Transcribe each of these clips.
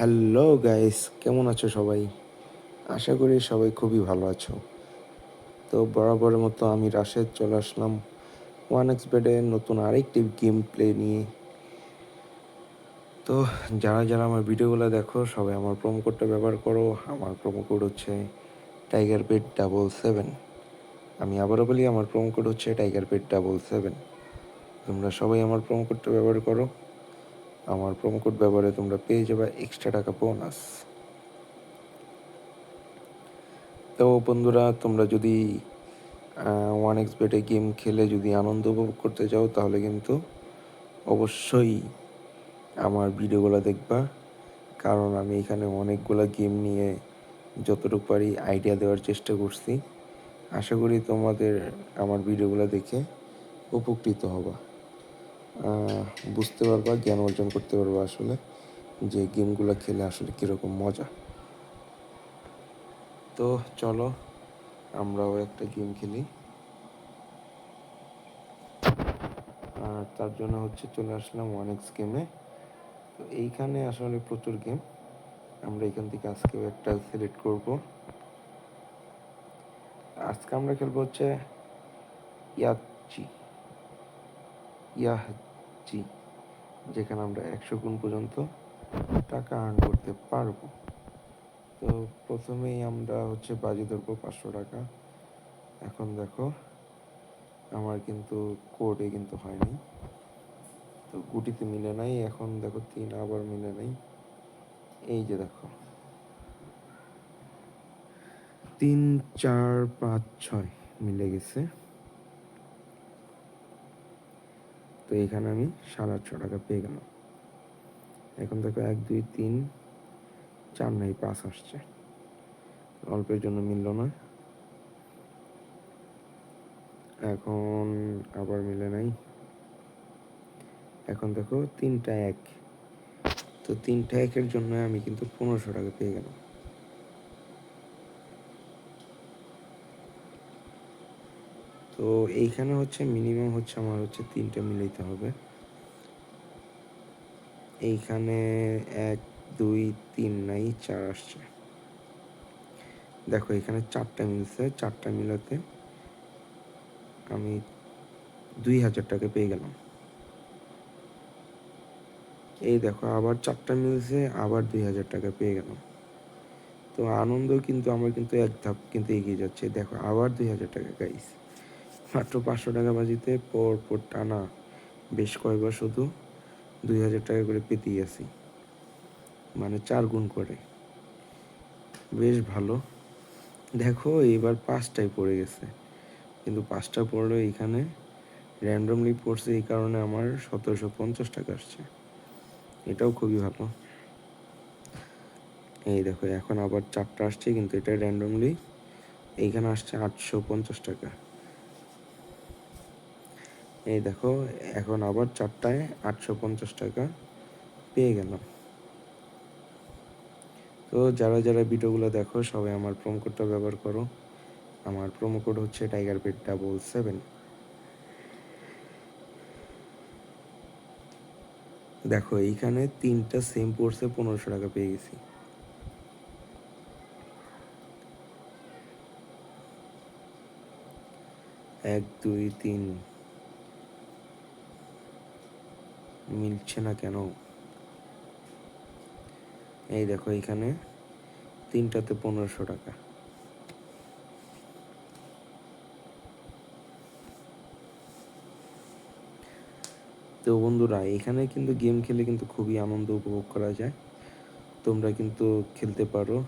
Hello guys কেমন আছো সবাই? আশা করি সবাই খুবই ভালো আছো। তো বরাবরের মতো আমি রাশেদ চলে আসলাম ওয়ান এক্স বেডে নতুন আরেকটি গেম প্লে নিয়ে। তো যারা যারা আমার ভিডিওগুলো দেখো, সবাই আমার প্রোমো কোডটা ব্যবহার করো। আমার প্রোমো কোড হচ্ছে টাইগার বেড ডাবল সেভেন আমি আবারও বলি, আমার প্রোমো কোড হচ্ছে টাইগার বেড ডাবল সেভেন তোমরা সবাই আমার প্রোমো কোডটা ব্যবহার করো। আমার প্রোমো কোড ব্যবহারে তোমরা পেয়ে যাবে এক্সট্রা টাকা বোনাস তো বন্ধুরা, তোমরা যদি ওয়ান এক্স বেটে গেম খেলে যদি আনন্দ উপভোগ করতে চাও, তাহলে কিন্তু অবশ্যই আমার ভিডিওগুলো দেখবা। কারণ আমি এখানে অনেকগুলো গেম নিয়ে যতটুকু পারি আইডিয়া দেওয়ার চেষ্টা করছি। আশা করি তোমাদের আমার ভিডিওগুলো দেখে উপকৃত হবা। বুঝতে পারবা, জ্ঞান অর্জন করতে পারবা আসলে যে গেমগুলো খেলে আসলে কীরকম মজা। তো চলো, আমরাও একটা গেম খেলি। আর তার জন্য হচ্ছে চলে আসলাম ওয়ান এক্স গেমে তো এইখানে আসলে প্রচুর গেম আমরা এখান থেকে আজকেও একটা সিলেক্ট করব। আজকে আমরা খেলব হচ্ছে ইয়াচ্ছি ইয়াহচি যেখানে আমরা একশো গুণ পর্যন্ত টাকা আর্ন করতে পারব। তো প্রথমেই আমরা হচ্ছে বাজি ধরবো পাঁচশো টাকা। এখন দেখো, আমার কিন্তু কোডে কিন্তু হয়নি। তো গুটিতে মিলে নাই, এখন দেখো তিন আবার মিলে নাই। এই যে দেখো। তিন, চার, পাঁচ, ছয় মিলে গেছে। তো এখানে আমি সাড়ে আটশো টাকা পেয়ে গেলাম। এখন দেখো এক, দুই, তিন, চার নাই পাঁচ আসছে। অল্পের জন্য মিলল না। এখন আবার মিলে নাই। এখন দেখো তিনটা এক। তো তিনটা একের জন্য আমি কিন্তু পনেরোশো টাকা পেয়ে গেলাম। তো এইখানে হচ্ছে মিনিমাম হচ্ছে আমার হচ্ছে তিনটা মিলাইতে হবে। এইখানে এক, দুই, তিন নাই, চার আসছে। দেখো এখানে চারটা মিলছে, চারটা মিলাতে আমি দুই হাজার টাকা পেয়ে গেলাম। এই দেখো আবার চারটা মিলছে, আবার দুই হাজার টাকা পেয়ে গেলাম। তো আনন্দ কিন্তু, আমার কিন্তু এক ধাপ কিন্তু এগিয়ে যাচ্ছে। দেখো আবার দুই হাজার টাকা গাইস মাত্র পাঁচশো টাকা বাজিতে পর পর টানা বেশ কয়েকবার শুধু দুই হাজার টাকা করে পেতেই আছি। মানে চার গুণ করে। বেশ ভালো। দেখো, এবার পাঁচটায় পড়ে গেছে। কিন্তু পাঁচটা পড়লেও এখানে র্যান্ডমলি পড়ছে এই কারণে আমার সতেরোশো পঞ্চাশ টাকা আসছে। এটাও খুবই ভালো। এই দেখো, এখন আবার চারটা আসছে, কিন্তু এটা র্যান্ডমলি এইখানে আসছে আটশো পঞ্চাশ টাকা। এই দেখো, এখন আবার চারটায় আটশো পঞ্চাশ টাকা পেয়ে গেলাম। তো যারা যারা ভিডিওগুলো দেখো, সবাই আমার প্রোমো কোডটা ব্যবহার করো। আমার প্রোমো কোড হচ্ছে টাইগার পেট ডাবল সেভেন দেখো, এইখানে তিনটা সেম পড়ছে পনেরোশো টাকা পেয়ে গেছি। এক, দুই, তিন মিলছে না কেন? এই দেখো এখানে তিনটাতে পনেরোশো টাকা। তো বন্ধুরা, এখানে কিন্তু গেম খেলে কিন্তু খুবই আনন্দ উপভোগ করা যায়। তোমরা কিন্তু খেলতে পারো।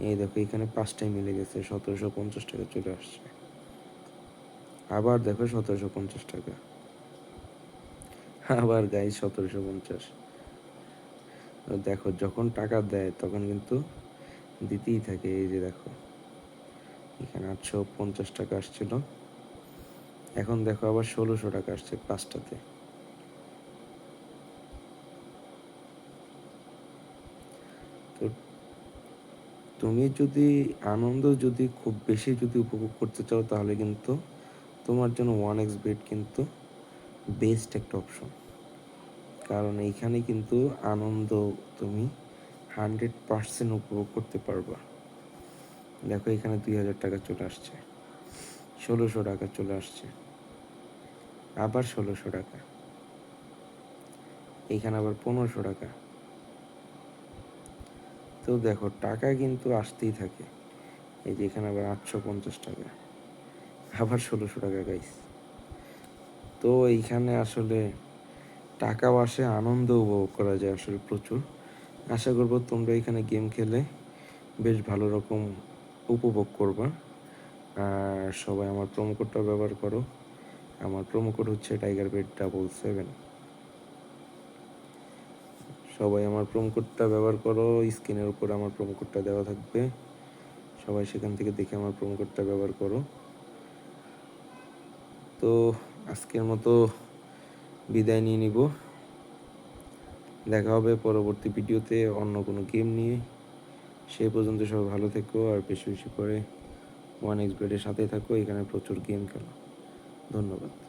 এই দেখো এখানে পাঁচটায় মিলে গেছে, সতেরোশো পঞ্চাশ টাকা চলে আসছে। আবার দেখো সতেরোশো পঞ্চাশ টাকা। আবার গাই সতেরোশো পঞ্চাশ। দেখো, যখন টাকা দেয়, তখন কিন্তু দিতেই থাকে। এই যে দেখো, এখানে আটশো পঞ্চাশ টাকা আসছিল। এখন দেখো আবার ষোলোশো টাকা আসছে পাঁচটাতে। তো তুমি যদি আনন্দ যদি খুব বেশি যদি উপভোগ করতে চাও, তাহলে কিন্তু তোমার জন্য ওয়ান এক্স বেড কিন্তু বেস্ট একটা অপশন কারণ এইখানে কিন্তু আনন্দ তুমি হান্ড্রেড পার্সেন্ট উপভোগ করতে পারবা। দেখো এখানে দুই হাজার টাকা চলে আসছে। ষোলোশো টাকা চলে আসছে। আবার ষোলোশো টাকা। এইখানে আবার পনেরোশো টাকা। তো দেখো, টাকা কিন্তু আসতেই থাকে। এই যে এখানে আবার আটশো পঞ্চাশ টাকা। আবার ষোলোশো টাকা গাইস তো এইখানে আসলে টাকাও আসে আনন্দ উপভোগ করা যায় আসলে প্রচুর। আশা করব তোমরা এখানে গেম খেলে বেশ ভালো রকম উপভোগ করবা। আর সবাই আমার প্রোমো কোডটা ব্যবহার করো। আমার প্রোমো কোড হচ্ছে টাইগার বেড ডাবল সেভেন সবাই আমার প্রোমো কোডটা ব্যবহার করো, স্ক্রিনের উপর আমার প্রোমো কোডটা দেওয়া থাকবে। সবাই সেখান থেকে দেখে আমার প্রোমো কোডটা ব্যবহার করো। তো আজকের মতো বিদায় নিয়ে নিব। দেখা হবে পরবর্তী ভিডিওতে অন্য কোনো গেম নিয়ে। সেই পর্যন্ত সবাই ভালো থেকো আর বেশি বেশি করে ওয়ান এক্স ব্রেডের সাথে থাকো, এখানে প্রচুর গেম খেলো। ধন্যবাদ।